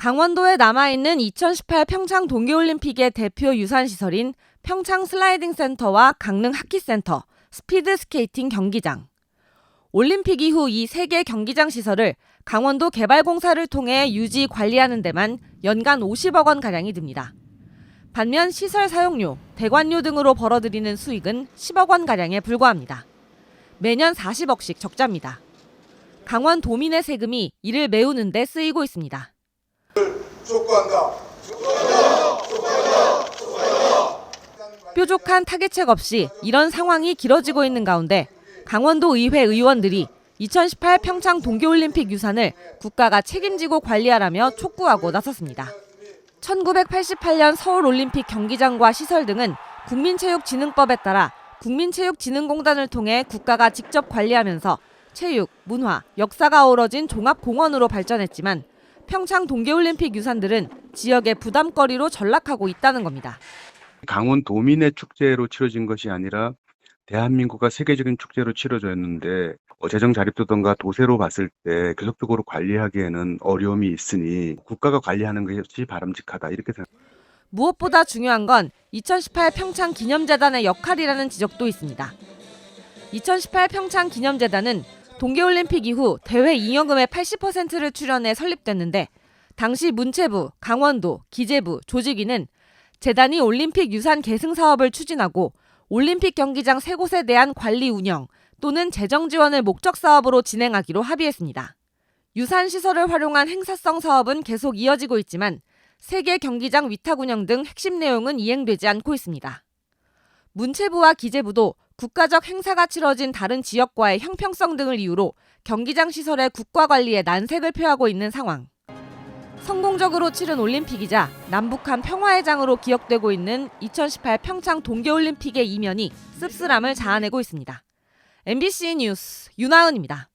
강원도에 남아있는 2018 평창 동계올림픽의 대표 유산시설인 평창 슬라이딩 센터와 강릉 하키센터, 스피드 스케이팅 경기장. 올림픽 이후 이 세 개 경기장 시설을 강원도 개발공사를 통해 유지 관리하는 데만 연간 50억 원 가량이 듭니다. 반면 시설 사용료, 대관료 등으로 벌어들이는 수익은 10억 원 가량에 불과합니다. 매년 40억씩 적자입니다. 강원 도민의 세금이 이를 메우는 데 쓰이고 있습니다. 촉구한다. 뾰족한 타겟책 없이 이런 상황이 길어지고 있는 가운데 강원도 의회 의원들이 2018 평창 동계올림픽 유산을 국가가 책임지고 관리하라며 촉구하고 나섰습니다. 1988년 서울올림픽 경기장과 시설 등은 국민체육진흥법에 따라 국민체육진흥공단을 통해 국가가 직접 관리하면서 체육, 문화, 역사가 어우러진 종합공원으로 발전했지만 평창 동계올림픽 유산들은 지역의 부담거리로 전락하고 있다는 겁니다. 강원 도민의 축제로 치러진 것이 아니라 대한민국과 세계적인 축제로 치러졌는데 어, 재정 자립도든가 도세로 봤을 때 계속적으로 관리하기에는 어려움이 있으니 국가가 관리하는 것이 바람직하다 이렇게 생각합니다. 무엇보다 중요한 건 2018 평창 기념재단의 역할이라는 지적도 있습니다. 2018 평창 기념재단은 동계올림픽 이후 대회 잉여금의 80%를 출연해 설립됐는데 당시 문체부, 강원도, 기재부, 조직위는 재단이 올림픽 유산 계승 사업을 추진하고 올림픽 경기장 세 곳에 대한 관리 운영 또는 재정 지원을 목적 사업으로 진행하기로 합의했습니다. 유산 시설을 활용한 행사성 사업은 계속 이어지고 있지만 세계 경기장 위탁 운영 등 핵심 내용은 이행되지 않고 있습니다. 문체부와 기재부도 국가적 행사가 치러진 다른 지역과의 형평성 등을 이유로 경기장 시설의 국가 관리에 난색을 표하고 있는 상황. 성공적으로 치른 올림픽이자 남북한 평화의 장으로 기억되고 있는 2018 평창 동계올림픽의 이면이 씁쓸함을 자아내고 있습니다. MBC 뉴스 윤하은입니다.